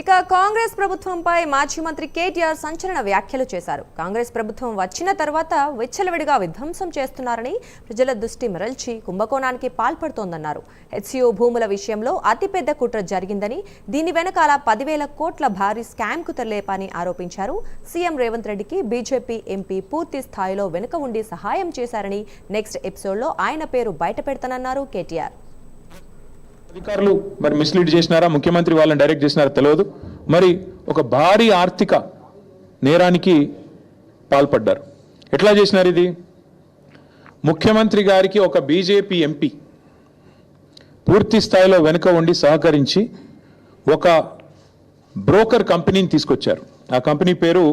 ఇక కాంగ్రెస్ ప్రభుత్వంపై మాజీ మంత్రి కేటీఆర్ సంచలన వ్యాఖ్యలు చేశారు. కాంగ్రెస్ ప్రభుత్వం వచ్చిన తర్వాత విచ్చలవిడిగా విధ్వంసం చేస్తున్నారని ప్రజల దృష్టి మరల్చి కుంభకోణానికి పాల్పడుతోందన్నారు. హెచ్సిఓ భూముల విషయంలో అతిపెద్ద కుట్ర జరిగిందని దీని వెనకాల పదివేల కోట్ల భారీ స్కామ్కు తెరలేపని ఆరోపించారు. సీఎం రేవంత్ రెడ్డికి బీజేపీ ఎంపీ పూర్తి స్థాయిలో వెనుక ఉండి సహాయం చేశారని నెక్స్ట్ ఎపిసోడ్లో ఆయన పేరు బయటపెడతానన్నారు కేటీఆర్. అధికారులు మరి మిస్లీడ్ చేసినారా? ముఖ్యమంత్రి వాళ్ళని డైరెక్ట్ చేసినారా? తెలియదు. మరి ఒక భారీ ఆర్థిక నేరానికి పాల్పడ్డారు. ఎట్లా చేసినారు ఇది? ముఖ్యమంత్రి గారికి ఒక బీజేపీ ఎంపీ పూర్తి స్థాయిలో వెనుక ఉండి సహకరించి ఒక బ్రోకర్ కంపెనీని తీసుకొచ్చారు. ఆ కంపెనీ పేరు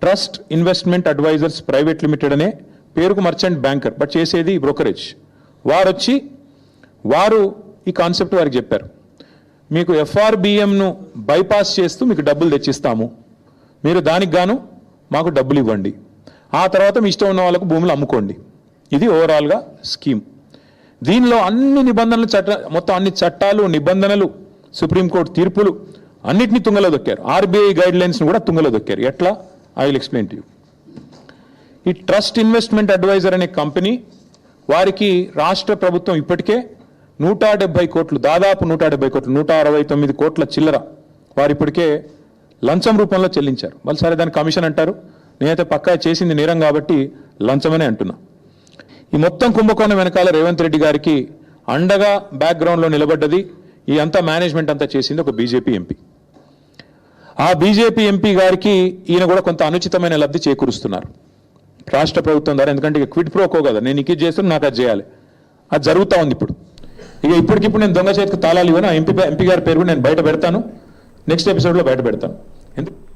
Trust Investment Advisors Private Limited అనే పేరుకు మర్చెంట్ బ్యాంకర్ బట్ చేసేది బ్రోకరేజ్ వారు వచ్చి వారు ఈ కాన్సెప్ట్ వారికి చెప్పారు. మీకు ఎఫ్ఆర్బిఎంను బైపాస్ చేస్తూ మీకు డబ్బులు తెచ్చిస్తాము. మీరు దానికి గాను మాకు డబ్బులు ఇవ్వండి. ఆ తర్వాత మీ ఇష్టం ఉన్న వాళ్ళకు భూములు అమ్ముకోండి. ఇది ఓవరాల్గా స్కీమ్ దీనిలో అన్ని నిబంధనలు చట్ట మొత్తం అన్ని చట్టాలు నిబంధనలు సుప్రీంకోర్టు తీర్పులు అన్నిటినీ తుంగలో దొక్కారు. ఆర్బీఐ గైడ్ లైన్స్ని కూడా తుంగలో దొక్కారు. ఎట్లా? I will explain to you ఈ ట్రస్ట్ ఇన్వెస్ట్మెంట్ అడ్వైజర్ అనే కంపెనీ వారికి రాష్ట్ర ప్రభుత్వం ఇప్పటికే నూట డెబ్బై కోట్లు దాదాపు నూట డెబ్బై కోట్లు నూట అరవై తొమ్మిది కోట్ల చిల్లర వారు ఇప్పటికే లంచం రూపంలో చెల్లించారు. మళ్ళీ సరే దాన్ని కమిషన్ అంటారు. నేనైతే పక్కా చేసింది నేరం కాబట్టి లంచమనే అంటున్నా. ఈ మొత్తం కుంభకోణం వెనకాల రేవంత్ రెడ్డి గారికి అండగా బ్యాక్గ్రౌండ్లో నిలబడ్డది. ఈ అంతా మేనేజ్మెంట్ అంతా చేసింది ఒక బీజేపీ ఎంపీ ఆ బీజేపీ ఎంపీ గారికి ఈయన కూడా కొంత అనుచితమైన లబ్ధి చేకూరుస్తున్నారు. రాష్ట్ర ప్రభుత్వం ద్వారా ఎందుకంటే ఇక క్విట్ ప్రోకో కదా. నేను ఇక ఇది నాకు అది చేయాలి. అది జరుగుతూ ఉంది ఇప్పుడు. ఇక ఇప్పటికిప్పుడు నేను దొంగ చేతికి తాళాలు ఇవ్వను. ఎంపీ ఎంపీ గారి పేరు నేను బయట పెడతాను. నెక్స్ట్ ఎపిసోడ్లో బయట పెడతాను. ఎందుకు?